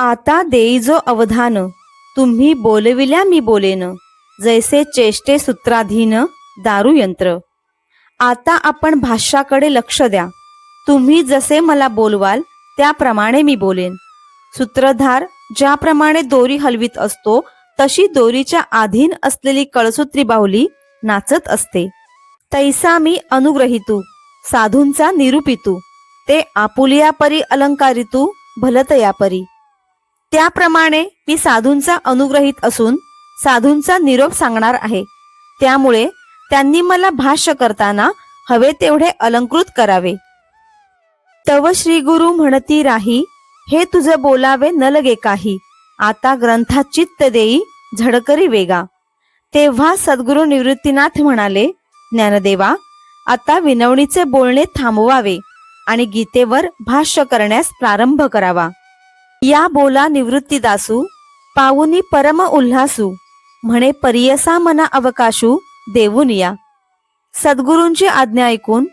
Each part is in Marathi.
आता देईजो अवधान तुम्ही बोलविल्या मी बोलेन जैसे चेष्टे सूत्राधीन दारू यंत्र. आता आपण भाष्याकडे लक्ष द्या. तुम्ही जसे मला बोलवाल त्याप्रमाणे मी बोलेन. सूत्रधार ज्याप्रमाणे दोरी हलवीत असतो तशी दोरीच्या अधीन असलेली कळसूत्री बाहुली नाचत असते. तैसा मी अनुग्रहितू साधूंचा निरूपितू ते आपुलियापरी अलंकारितू भलतया परी त्याप्रमाणे मी साधूंचा अनुग्रहित असून साधूंचा निरोप सांगणार आहे. त्यामुळे त्यांनी मला भाष्य करताना हवे तेवढे अलंकृत करावे. तव श्री गुरु म्हणती राही हे तुझं बोलावे न लगे काही. आता ग्रंथात चित्त देई झडकरी वेगा. तेव्हा सद्गुरु निवृत्तीनाथ म्हणाले ज्ञानदेवा आता विनवणीचे बोलणे थांबवावे आणि गीतेवर भाष्य करण्यास प्रारंभ करावा. या बोला निवृत्तीदासू पाऊनी परम उल्हासू म्हणे परियसा मना अवकाशू देऊन या. सद्गुरूंची आज्ञा ऐकून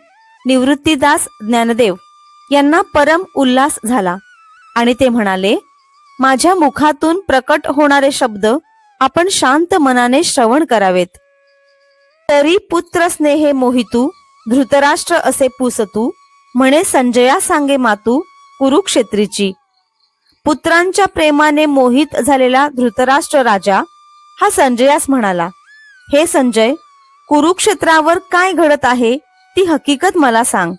निवृत्तीदास ज्ञानदेव यांना परम उल्हास झाला. आणि ते म्हणाले माझ्या मुखातून प्रकट होणारे शब्द आपण शांत मनाने श्रवण करावेत. तरी पुत्र स्नेहे मोहितू धृतराष्ट्र असे पुसतू म्हणे संजया सांगे मातू कुरुक्षेत्रीची. पुत्रांच्या प्रेमाने मोहित झालेला धृतराष्ट्र राजा हा संजयास म्हणाला हे संजय कुरुक्षेत्रावर काय घडत आहे ती हकीकत मला सांग.